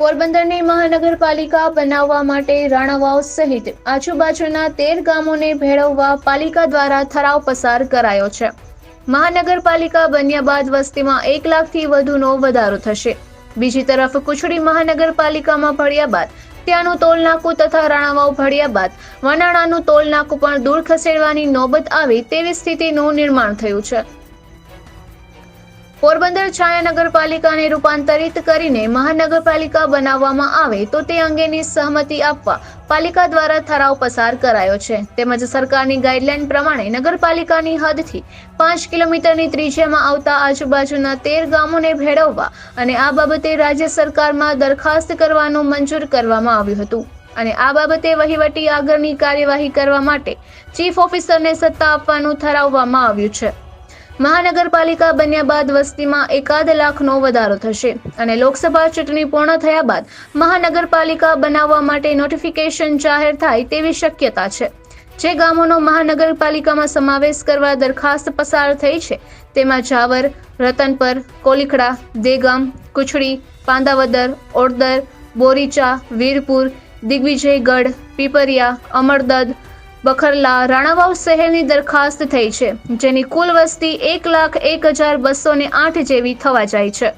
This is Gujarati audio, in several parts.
પોરબંદરની મહાનગરપાલિકા બનાવવા માટે રાણાવાવ સહિત આજુબાજુના તેર ગામોને ભેળવવા પાલિકા દ્વારા ઠરાવ પસાર કરાયો છે. મહાનગરપાલિકા બન્યા બાદ વસ્તીમાં એક લાખથી વધુનો વધારો થશે. બીજી તરફ કુછડી મહાનગરપાલિકામાં ભળ્યા બાદ ત્યાંનું તોલનાકું તથા રાણાવાવ ભળ્યા બાદ વનાણાનું તોલનાકું પણ દૂર ખસેડવાની નોબત આવે તેવી સ્થિતિનું નિર્માણ થયું છે. પોરબંદર છાયા નગરપાલિકાને રૂપાંતરિત કરીને મહાનગરપાલિકા બનાવવામાં આવે તો તે અંગેની સહમતિ આપવા પાલિકા દ્વારા ઠરાવ પસાર કરાયો છે. તેમજ સરકારની ગાઈડલાઈન પ્રમાણે નગરપાલિકાની હદથી પાંચ કિલોમીટરની ત્રિજ્યામાં આવતા આજુબાજુના તેર ગામોને ભેળવવા અને આ બાબતે રાજ્ય સરકારમાં દરખાસ્ત કરવાનું મંજૂર કરવામાં આવ્યું હતું. અને આ બાબતે વહીવટી આગળની કાર્યવાહી કરવા માટે ચીફ ઓફિસરને સત્તા આપવાનું ઠરાવવામાં આવ્યું છે. મહાનગરપાલિકા બન્યા બાદ વસ્તીમાં એકાદ લાખનો વધારો થશે અને લોકસભા ચૂંટણી પૂર્ણ થયા બાદ મહાનગરપાલિકા બનાવવા માટે નોટિફિકેશન જાહેર થાય તેવી શક્યતા છે. જે ગામોનો મહાનગરપાલિકામાં સમાવેશ કરવા દરખાસ્ત પસાર થઈ છે, તેમાં જાવર રતનપર, કોલીખડા, દેગામ, કુછડી, પાંદાવદર ઓડદર બોરીચા, વીરપુર, દિગ્વિજયગઢ, પીપરિયા, અમરદદ બખરલા રાણાવાવ શહેરની દરખાસ્ત થઈ છે, જેની કુલ વસ્તી એક લાખ એક હજાર બસો ને આઠ જેવી થવા જાય છે.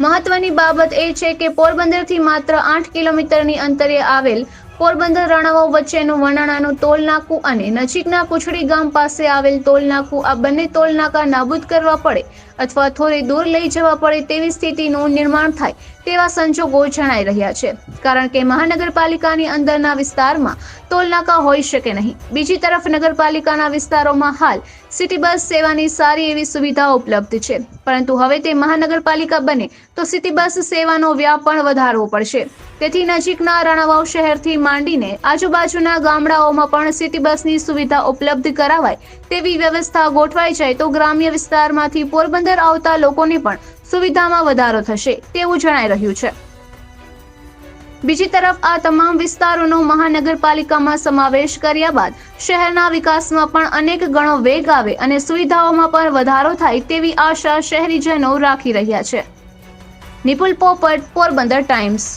મહત્વની બાબત એ છે કે પોરબંદરથી માત્ર આઠ કિલોમીટરની અંતરે આવેલ પોરબંદર રાણાવાવ વચ્ચેનું વનાણાનું ટોલનાકું અને નજીકના કુછડી ગામ પાસે આવેલ ટોલનાકું આ બંને ટોલનાકા નાબૂદ કરવા પડે અથવા થોડી દૂર લઈ જવા પડે તેવી સ્થિતિનું નિર્માણ થાય તેવા સંજોગો જણાઈ રહ્યા છે. કારણ કે મહાનગરપાલિકાની અંદરના વિસ્તારમાં ટોલનાકા હોઈ શકે નહીં. બીજી તરફ નગરપાલિકાના વિસ્તારોમાં હાલ સિટી બસ સેવાની સારી એવી સુવિધા ઉપલબ્ધ છે. પરંતુ હવે તે મહાનગરપાલિકા બને તો સિટી બસ સેવાનો વ્યાપ પણ વધારવો પડશે. તેથી નજીકના રાણાવાવ શહેરથી માંડીને આજુબાજુના ગામડાઓમાં પણ સિટી બસની સુવિધા ઉપલબ્ધ કરાવાય તેવી વ્યવસ્થા ગોઠવાઈ જાય તો ગ્રામ્ય વિસ્તારમાંથી પોરબંદર આવતા લોકોને પણ સુવિધામાં વધારો થશે તેવું જણાઈ રહ્યું છે. બીજી તરફ આ તમામ વિસ્તારોનો મહાનગરપાલિકામાં સમાવેશ કર્યા બાદ શહેરના વિકાસમાં પણ અનેક ગણો વેગ આવે અને સુવિધાઓમાં પણ વધારો થાય તેવી આશા શહેરીજનો રાખી રહ્યા છે. નિપુલ પોપટ, પોરબંદર ટાઈમ્સ.